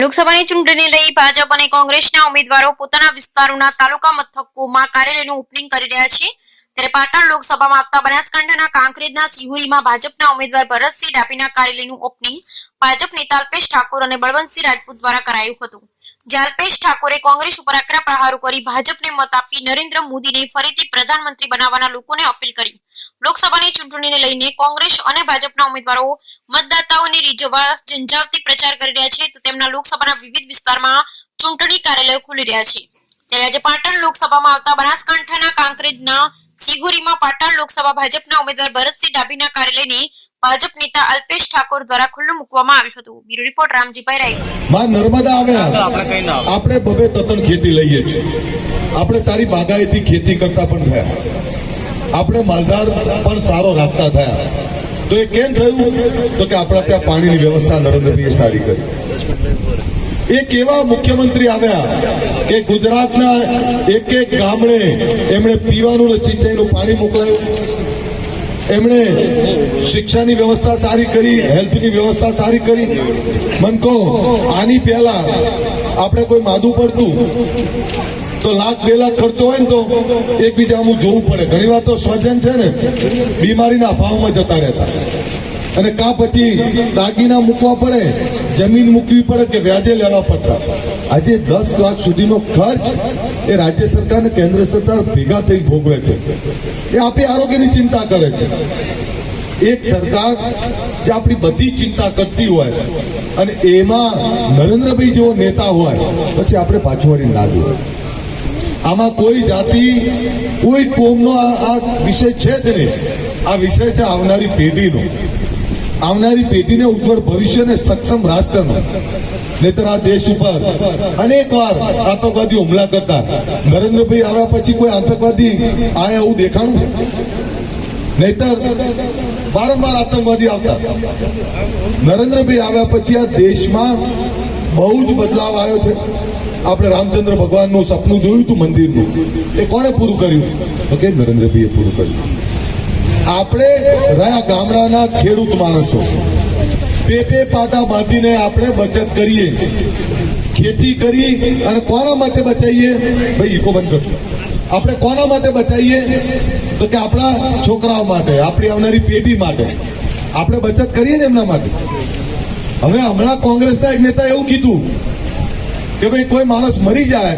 લોકસભાની ચૂંટણીને લઈ ભાજપ અને કોંગ્રેસના ઉમેદવારો પોતાના વિસ્તારોના તાલુકા મથકોમાં કાર્યાલયનું ઓપનિંગ કરી રહ્યા છે. ત્યારે પાટણ લોકસભામાં આવતા બનાસકાંઠાના કાંકરેજના સિહુરીમાં ભાજપના ઉમેદવાર ભરતસિંહ ડાભીના કાર્યાલયનું ઓપનિંગ ભાજપ નેતા અલ્પેશ ઠાકોર અને બળવંતસિંહ રાજપૂત દ્વારા કરાયું હતું. જ્યાં અલ્પેશ ઠાકોરે કોંગ્રેસ ઉપર આકરા પ્રહારો કરી ભાજપને મત આપી નરેન્દ્ર મોદીને ફરીથી પ્રધાનમંત્રી બનાવવાના લોકોને અપીલ કરી. લોકસભાની ચૂંટણીને લઈને કોંગ્રેસ અને ભાજપના ઉમેદવારો મતદાતાઓને રીઝવવા ઝંઝાવતી પ્રચાર કરી રહ્યા છે તો તેમના લોકસભાના વિવિધ વિસ્તારમાં ચૂંટણી કાર્યાલયો ખુલી રહ્યા છે. ત્યારે આજે પાટણ લોકસભામાં આવતા બનાસકાંઠાના કાંકરેજના સિગુરીમાં પાટણ લોકસભા ભાજપના ઉમેદવાર ભરતસિંહ ડાભીના કાર્યાલયને ભાજપ નેતા અલ્પેશ ઠાકોર દ્વારા ખુલ્લું મૂકવામાં આવ્યું હતું. Bureau report Ramjibhai Rai. માં નર્મદા આવ્યા. આપણે બબે તતન ખેતી લઈએ છીએ. આપણે સારી બાગાયતી ખેતી કરતા પણ થયા. આપણે માલદાર પણ સારો રાખતા થયા. તો એ કેમ થયું? તો કે આપણા ત્યાં પાણીની વ્યવસ્થા નરેન્દ્રભાઈએ સારી કરી. એક એવા મુખ્યમંત્રી આવ્યા કે ગુજરાતના એક એક ગામડે એમણે પીવાનું અને સિંચાઈનું પાણી મોકલાયું. એમણે શિક્ષાની વ્યવસ્થા સારી કરી, હેલ્થની વ્યવસ્થા સારી કરી. મન કહો, આની પહેલા આપણે કોઈ માદું પડતું? તો લાખ બે લાખ ખર્ચો હોય ને તો એકબીજા અમુક જોવું પડે. ઘણી વાર તો સ્વજન છે ને, બીમારીના અભાવમાં જતા રહેતા. અને કા પછી દાગીના મૂકવા પડે, જમીન મૂકવી પડે કે વ્યાજે લેવા પડતા. આજે દસ લાખ સુધીનો ખર્ચ એ રાજ્ય સરકાર અને કેન્દ્ર સરકાર ભેગા થઈ ભોગવે છે. એ આપણી આરોગ્યની ચિંતા કરે છે. એક સરકાર જે આપણી બધી ચિંતા કરતી હોય અને એમાં નરેન્દ્રભાઈ જેવો નેતા હોય, પછી આપણે પાછું ના જોઈએ આમાં કોઈ જાતિ, કોઈ કોમનો આ આ વિષય છે જ નહીં. આ વિષય છે આવનારી પેઢીનો. આવનારી પેઢીને ઉજ્જવળ ભવિષ્યને સક્ષમ રાષ્ટ્રનો. નહીતર આ દેશ ઉપર અનેક વાર આતંકવાદી હુમલા કરતા. નરેન્દ્રભાઈ આવ્યા પછી કોઈ આતંકવાદી આયા એવું દેખાણું? નહીતર વારંવાર આતંકવાદી આવતા. નરેન્દ્રભાઈ આવ્યા પછી આ દેશમાં બહુ જ બદલાવ આવ્યો છે. આપણે રામચંદ્ર ભગવાનનું સપનું જોયું હતું મંદિરનું. એ કોણે પૂરું કર્યું? તો કે નરેન્દ્રભાઈએ પૂરું કર્યું. આપણે રહ્યા ગામડાના ખેડૂત માણસો. પેટે પાટા બાંધીને આપણે બચત કરીએ. ખેતી કરી અને કોના માટે બચાવીએ ભાઈ, ઈકો બંધ કરજો આપણે કોના માટે બચાવીએ તો કે આપણા છોકરાઓ માટે, આપણી આવનારી પેઢી માટે. આપણે બચત કરીએ ને એમના માટે? હવે હમણાં કોંગ્રેસના એક નેતા એવું કીધું. કે ભાઈ કોઈ માણસ મરી જાય,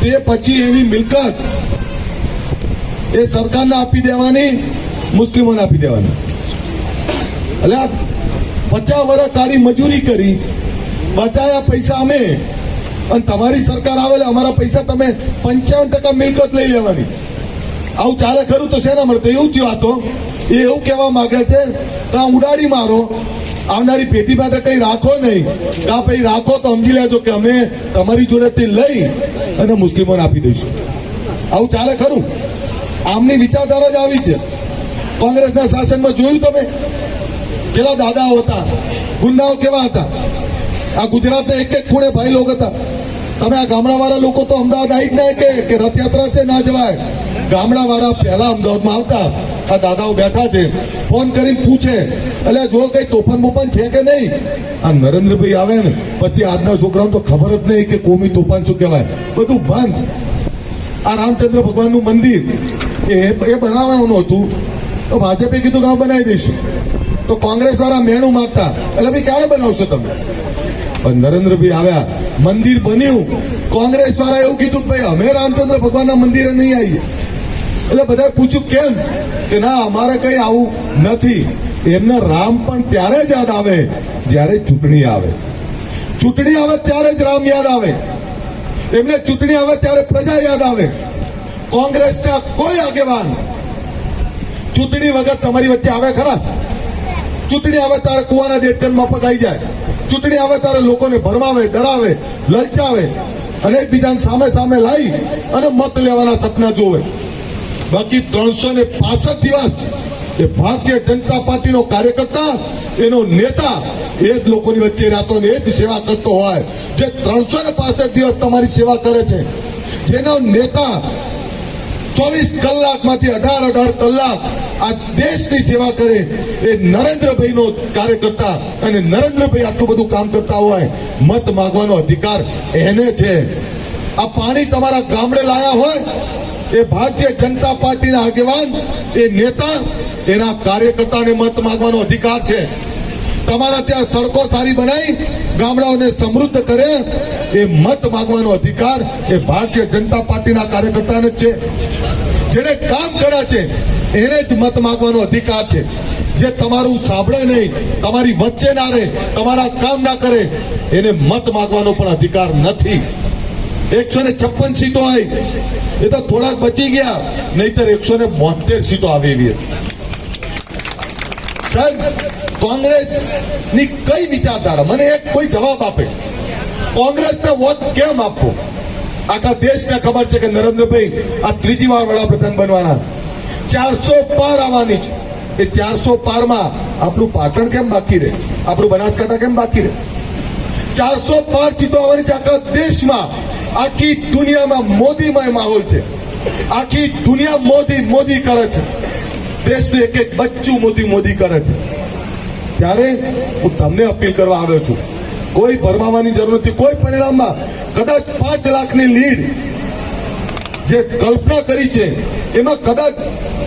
તે પછી એની મિલકત એ સરકારને આપી દેવાની, મુસ્લિમોને આપી દેવાની. એટલે આ પચાસ વર્ષ કાળી મજૂરી કરી, બચાયા પૈસા અમે, અને તમારી સરકાર આવેલા અમારા પૈસા તમે પંચાવન ટકા મિલકત લઈ લેવાની. આવું ચાલે ખરું તો શેના મળતું એવું થયું આ તો. એ એવું કહેવા માંગે છે તો આ ઉડાડી મારો આવનારી પેઢી માટે કઈ રાખો નહીં. કા પછી રાખો તો સમજી લેજો કે અમે તમારી જોડેથી લઈ અને મુસ્લિમોને આપી દઈશું. આવું ચાલે ખરું? આમની વિચારધારા જ આવી છે. કોંગ્રેસના શાસનમાં જોયું તમે? કેટલા દાદાઓ હતા, ગુંડાઓ કેવા હતા? આ ગુજરાતના એક એક ખૂણે ભાઈ લોકો હતા. તમે આ ગામડાવાળા લોકો તો અમદાવાદ આવી જ ના કે કે રથયાત્રા છે ના જવાય. ગામડાવાળા પહેલા અમદાવાદમાં આવતા. આ દાદાઓ બેઠા છે. ફોન કરીને પૂછે. એટલે જો કઈ તોફાન બોફાન છે કે નહીં? આ નરેન્દ્રભાઈ આવે ને, પછી આજના છોકરાઓને તો ખબર જ નહીં કે કોમી તોફાન શું કહેવાય. બધું બંધ. આ રામચંદ્ર ભગવાનનું મંદિર, એ એ બનાવવાનું હતું. તો ભાજપે કીધું આ બનાવી દઈશું. તો કોંગ્રેસ વાળા મેણું માગતા એટલે ભાઈ, ક્યારે બનાવશો તમે? પણ નરેન્દ્રભાઈ આવ્યા. મંદિર બન્યું. કોંગ્રેસ વાળા એવું કીધું ભાઈ, અમે રામચંદ્ર ભગવાનના મંદિરે નહીં આવીએ. એટલે બધા પૂછ્યું, કેમ? કે, ના, અમારે કઈ આવું નથી. એમને રામ પણ ત્યારે જ યાદ આવે, જ્યારે ચૂંટણી આવે. ચૂંટણી આવે ત્યારે જ રામ યાદ આવે. એમને ચૂંટણી આવે ત્યારે પ્રજા યાદ આવે. કોંગ્રેસના કોઈ આગેવાન ચૂંટણી વગર તમારી વચ્ચે આવે ખરા? ચૂંટણી આવે ત્યારે કુવાના ડેટકનમાં પગાઈ જાય. ચૂંટણી આવે ત્યારે લોકોને ભરમાવે, ડરાવે, લલચાવે અને એકબીજાને સામે સામે લાવી અને મત લેવાના સપના જોવે. બાકી ત્રણસો ને પાસઠ દિવસ એ ભારતીય જનતા પાર્ટીનો કાર્યકર્તા, એનો નેતા એ જ લોકોની વચ્ચે રહેતો એ જ સેવા કરતો હોય. જે ત્રણસો ને પાસઠ દિવસ તમારી સેવા કરે છે, જેનો નેતા ચોવીસ કલાકમાંથી અઢાર અઢાર કલાક આ દેશની સેવા કરે એ નરેન્દ્રભાઈનો કાર્યકર્તા અને નરેન્દ્રભાઈ આટલું બધું કામ કરતા હોય, મત માગવાનો અધિકાર એને છે. આ પાણી તમારા ગામડે લાયા હોય, એ ભારતીય જનતા પાર્ટીના આગેવાન, એ નેતા, એના કાર્યકર્તાને મત માંગવાનો અધિકાર છે. તમારા ત્યાં સડકો સારી બનાવી ગામડાઓને સમૃદ્ધ કરે, એ મત માંગવાનો અધિકાર એ ભારતીય જનતા પાર્ટીના કાર્યકર્તાને જ છે. જેને કામ કર્યા છે એને જ મત માંગવાનો અધિકાર છે. જે તમારું સાંભળે નહીં, તમારી વચ્ચે ના રહે, તમારા કામ ના કરે, એને મત માંગવાનો પણ અધિકાર નથી. એકસો ને છપ્પન સીટો આવી એ તો થોડાક બચી ગયા, નહીતર એકસો ને બોતેર સીટો આવી એવી સાહેબ કોંગ્રેસની કઈ વિચારધારા? મને એક કોઈ જવાબ આપે. કોંગ્રેસને વોટ કેમ આપવો? આખા દેશને ખબર છે કે નરેન્દ્રભાઈ આ ત્રીજી વાર વડાપ્રધાન બનવાના. ચારસો પાર આવવાની છે. એ ચારસો પારમાં આપણું પાટણ કેમ બાકી રહે? આપણું બનાસકાંઠા કેમ બાકી રહે? ચારસો પાર સીટો આવવાની આખા દેશમાં, આખી દુનિયામાં મોદીમય માહોલ છે. આખી દુનિયા મોદી મોદી કરે છે. દેશનું એક એક બચ્ચું મોદી મોદી કરે છે. ત્યારે હું તમને અપીલ કરવા આવ્યો છું. કોઈ ભરમાવાની જરૂર નથી. કોઈ પરિણામમાં કદાચ પાંચ લાખની લીડ જે કલ્પના કરી છે, એમાં કદાચ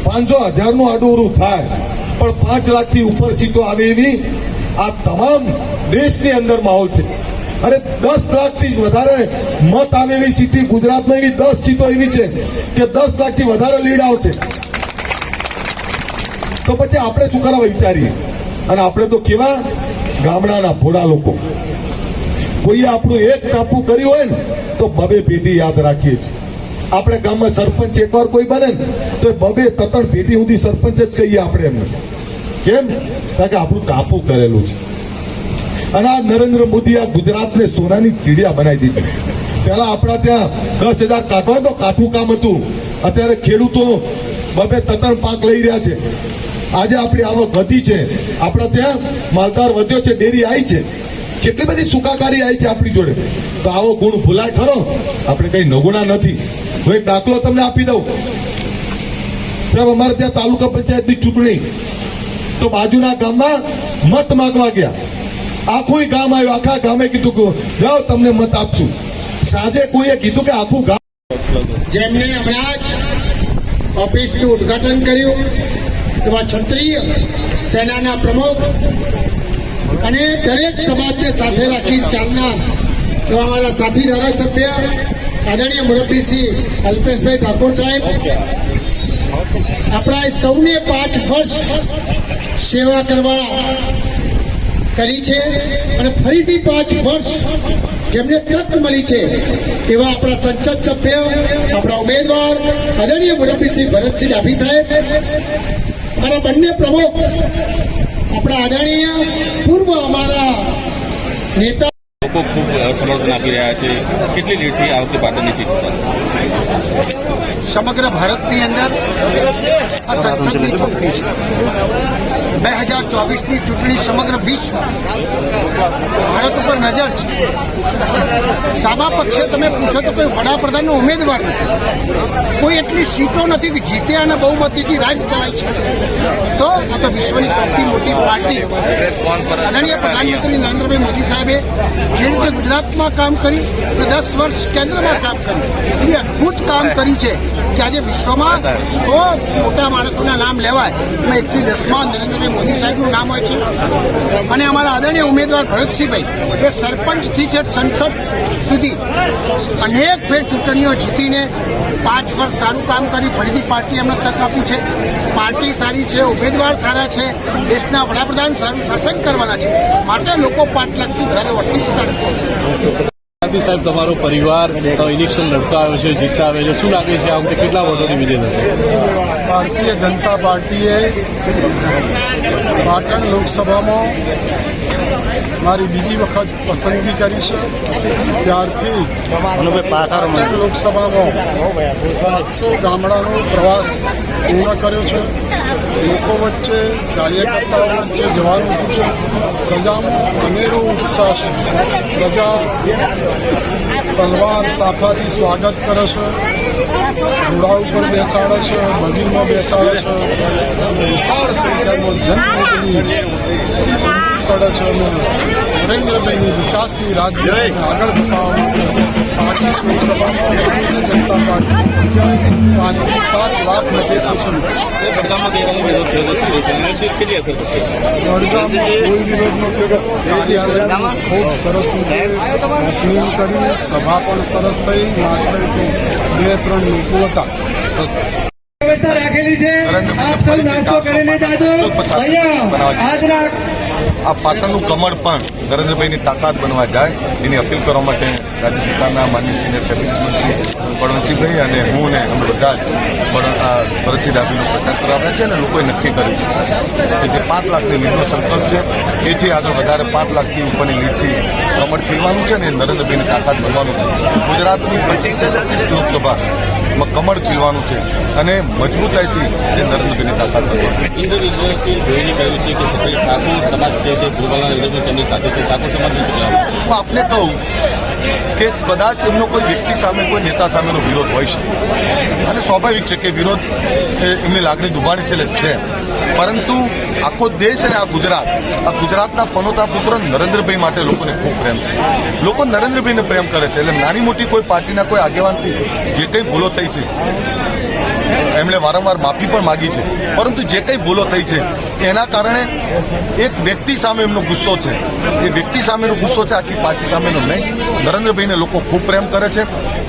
પાંચસો હજારનું આડું થાય, પણ પાંચ લાખથી ઉપર સીટો આવે એવી આ તમામ દેશની અંદર માહોલ છે. અને દસ લાખથી વધારે મત આવે એવી સીટી ગુજરાતમાં એવી દસ સીટો એવી છે કે દસ લાખથી વધારે લીડ આવશે. તો પછી આપણે શું કરવા વિચારીએ? અને આપણે તો કેવા? ગામડાના ભોળા લોકો. કોઈએ આપણું એક ટાપુ કર્યું હોય ને, તો બબે પેઢી યાદ રાખીએ છીએ. આપણે ગામમાં સરપંચ એકવાર કોઈ બને ને, તો બબે તતણ ભેટી સુધી સરપંચ જ કહીએ આપણે એમને. કેમ? કારણ કે આપણું ટાપુ કરેલું છે. અને આ નરેન્દ્ર મોદી આ ગુજરાતને સોનાની ચીડિયા બનાવી દીધી. પહેલા આપણા ત્યાં દસ હજાર કાઢવા તો કાઠું કામ હતું. અત્યારે ખેડૂતો બબે તતણ પાક લઈ રહ્યા છે. આજે આપણી આવક વધી છે. આપણા ત્યાં માલદાર વધ્યો છે, ડેરી આવી છે. કેટલી બધી સુકાકારી આવી છે આપણી જોડે. તો આવો ગુણ ભૂલાય ખરો? આપણે કઈ નગુણા નથી. હું એક દાખલો તમને આપી દઉં. સાહેબ, અમારે ત્યાં તાલુકા પંચાયતની ચૂંટણી. તો બાજુના ગામમાં મત માગવા ગયા. આખું ગામ આવ્યું. આખા ગામે કીધું કે, જાઓ, તમને મત આપશું. સાંજે કોઈએ કીધું કે, આખું ગામ જેમને હમણાં જ ઓફિસનું ઉદ્ઘાટન કર્યું તેમાં ક્ષત્રિય સેનાના પ્રમુખ અને દરેક સમાજને સાથે રાખી ચાલનાર એવા અમારા સાથી ધારાસભ્ય આદરણીય મુરબ્બીશ્રી અલ્પેશભાઈ ઠાકોર સાહેબ, આપણા સૌને પાંચ વર્ષ સેવા કરવા કરી છે અને ફરીથી પાંચ વર્ષ જેમને તક મળી છે એવા આપણા સંસદ સભ્ય, આપણા ઉમેદવાર, આદરણીય મુરબ્બી શ્રી ભરતસિંહ ડાભી સાહેબ, મારા બંને પ્રમુખ, આપણા આદરણીય પૂર્વ અમારા નેતા લોકો ખૂબ સમર્થન આપી રહ્યા છે. કેટલી લીડથી આ વખતે પાટણની સીટ સમગ્ર ભારતની અંદર આ સંસદની ચૂંટણી છે. બે હજાર ચોવીસની ચૂંટણી સમગ્ર વિશ્વ ભારત ઉપર નજર છે. સામા પક્ષે તમે પૂછો તો કોઈ વડાપ્રધાનનો ઉમેદવાર નથી. કોઈ એટલી સીટો નથી કે જીતે અને બહુમતીથી રાજ ચલાવી શકે. તો આ તો વિશ્વની સૌથી મોટી પાર્ટી. આદરણીય પ્રધાનમંત્રી નરેન્દ્રભાઈ મોદી સાહેબે જે રીતે ગુજરાતમાં કામ કરી અને દસ વર્ષ કેન્દ્રમાં કામ કર્યું. એ અદ્ભુત કામ કર્યું છે કે આજે વિશ્વમાં સો મોટા માણસોના નામ લેવાય. એમાં એકથી દસમાં નરેન્દ્રભાઈ મોદી સાહેબનું નામ હોય છે. અને અમારા આદરણીય ઉમેદવાર ભરતસિંહભાઈ, એ સરપંચથી ઠેઠ સંસદ સુધી અનેક ફેર ચૂંટણીઓ જીતીને પાંચ વર્ષ સારું કામ કરી ફરીથી પાર્ટી એમને તક આપી છે. પાર્ટી સારી છે, ઉમેદવાર સારા છે, દેશના વડાપ્રધાન સારું શાસન કરવાના છે. માટે લોકો પાંચ લાખથી ઘરે કરે છે. સાહેબ, તમારો પરિવાર ઇલેક્શન લડતા આવ્યો છે, જીતતા આવ્યો છે. શું લાગે છે આ વખતે કેટલા વોટોની વિજય થશે? ભારતીય જનતા પાર્ટીએ પાટણ લોકસભામાં મારી બીજી વખત પસંદગી કરી છે. ત્યારથી પાટણ લોકસભામાં સાતસો ગામડાનો પ્રવાસ પૂર્ણ કર્યો છે. લોકો વચ્ચે, કાર્યકર્તાઓ વચ્ચે જવાનું છે પ્રજામાં અનેરો ઉત્સાહ છે. પ્રજા તલવાર શાખાથી સ્વાગત કરે છે. ઘોડા ઉપર બેસાડે છે બગીરમાં બેસાડે છે. વિશાળ સંખ્યામાં જનપ્રતિનિધિ પડે છે અને નરેન્દ્રભાઈની વિકાસની રાજ્યને આગળ ધપાવવા માટે પાર્ટી લોકસભામાં ભારતીય જનતા પાર્ટી પાંચથી સાત લાખ મતેથી છે એ બડગામમાં ગઈકાલે વિરોધ થયો કહેશો? કેટલી અસર પડશે વડગામમાં કોઈ કાર્યાલય ખૂબ સરસ રીતે ઓપનિંગ કર્યું સભા પણ સરસ થઈ માત્ર બે ત્રણ લોકો હતા રાખેલી છે આપ સૌ નાસ્તો કરીને જાજો અહીંયા આજના આ પાટણનું કમળ પણ નરેન્દ્રભાઈની તાકાત બનવા જાય એની અપીલ કરવા માટે રાજ્ય સરકારના માન્ય સિનિયર કેબિનેટ મંત્રી પડોશીભાઈ અને હું ને અમે બધા જ પરસી ડાભીનો પ્રચાર કરાવ્યા છે અને લોકોએ નક્કી કર્યું છે કે જે પાંચ લાખની લીડનો સંકલ્પ છે એથી આગળ વધારે પાંચ લાખથી ઉપરની લીડથી કમળ ખીલવાનું છે ને નરેન્દ્રભાઈની તાકાત બનવાનું છે. ગુજરાતની પચીસે પચીસ લોકસભામાં કમળ ખીલવાનું છે અને મજબૂતાઈથી એ નરેન્દ્રભાઈની તાકાત ઇન્દ્ર વિજયસિંહ ગોહિલે કહ્યું છે કે સફેદ ઠાકોર સમાજ છે તે ગુરુવાલા વિરોધમાં તેમની સાથે છે. ઠાકોર સમાજનું શું હું આપને કહું કે કદાચ એમનો કોઈ વ્યક્તિ સામે કોઈ નેતા સામેનો વિરોધ હોય છે. અને સ્વાભાવિક છે કે વિરોધ એ એમની લાગણી દુભાણી છે છે. પરંતુ આખો દેશ અને આ ગુજરાત આ ગુજરાતના પનોતા પુત્ર નરેન્દ્રભાઈ માટે લોકોને ખૂબ પ્રેમ છે. લોકો નરેન્દ્રભાઈને પ્રેમ કરે છે. એટલે નાની મોટી કોઈ પાર્ટીના કોઈ આગેવાનથી જે કંઈ ભૂલો થઈ છે. એમણે વારંવાર માફી પણ માગી છે. પરંતુ જે કંઈ ભૂલો થઈ છે, એના કારણે એક વ્યક્તિ સામે એમનો ગુસ્સો છે. એ વ્યક્તિ સામેનો ગુસ્સો છે, આખી પાર્ટી સામેનો નહીં. નરેન્દ્રભાઈને લોકો ખૂબ પ્રેમ કરે છે.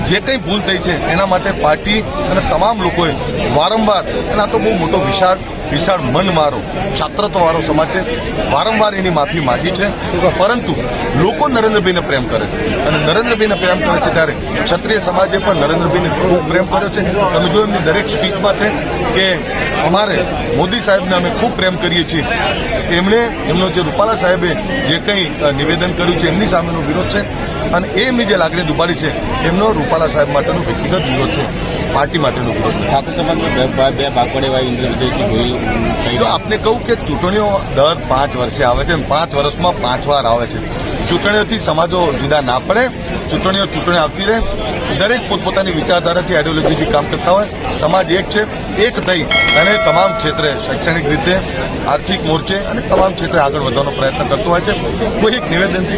જે કંઈ ભૂલ થઈ છે, એના માટે પાર્ટી અને તમામ લોકોએ વારંવાર અને આ તો બહુ મોટો વિશાળ વિશાળ મન મારો છાત્રત્વવાળો સમાજ છે. વારંવાર એની માફી માગી છે. પરંતુ લોકો નરેન્દ્રભાઈને પ્રેમ કરે છે. અને નરેન્દ્રભાઈને પ્રેમ કરે છે ત્યારે ક્ષત્રિય સમાજે પણ નરેન્દ્રભાઈને ખૂબ પ્રેમ કર્યો છે. તમે જો એમની દરેક સ્પીચમાં છે કે અમારે મોદી સાહેબને અમે ખૂબ પ્રેમ કરીએ છીએ. એમણે, એમનો જે રૂપાલા સાહેબે જે કંઈ નિવેદન કર્યું છે, એમની સામેનો વિરોધ છે. અને એમની જે લાગણી દુબાડી છે, એમનો રૂપાલા સાહેબ માટેનો વ્યક્તિગત વિરોધ છે. પાર્ટી માટેનો વિરોધ. ઠાકોર સમાજમાં બે ભાગ પડે ઇન્દ્ર વિજયસિંહ ગોહિલ કહી આપને કહું કે ચૂંટણીઓ દર પાંચ વર્ષે આવે છે અને પાંચ વર્ષમાં પાંચ વાર આવે છે. ચૂંટણીઓથી સમાજો જુદા ના પડે. ચૂંટણીઓ ચૂંટણી આવતી રહે. દરેક પોતપોતાની વિચારધારાથી આઈડિયોલોજીથી કામ કરતા હોય. સમાજ એક છે એક થઈ અને તમામ ક્ષેત્રે શૈક્ષણિક રીતે આર્થિક મોરચે અને તમામ ક્ષેત્રે આગળ વધવાનો પ્રયત્ન કરતો હોય છે. કોઈ એક નિવેદનથી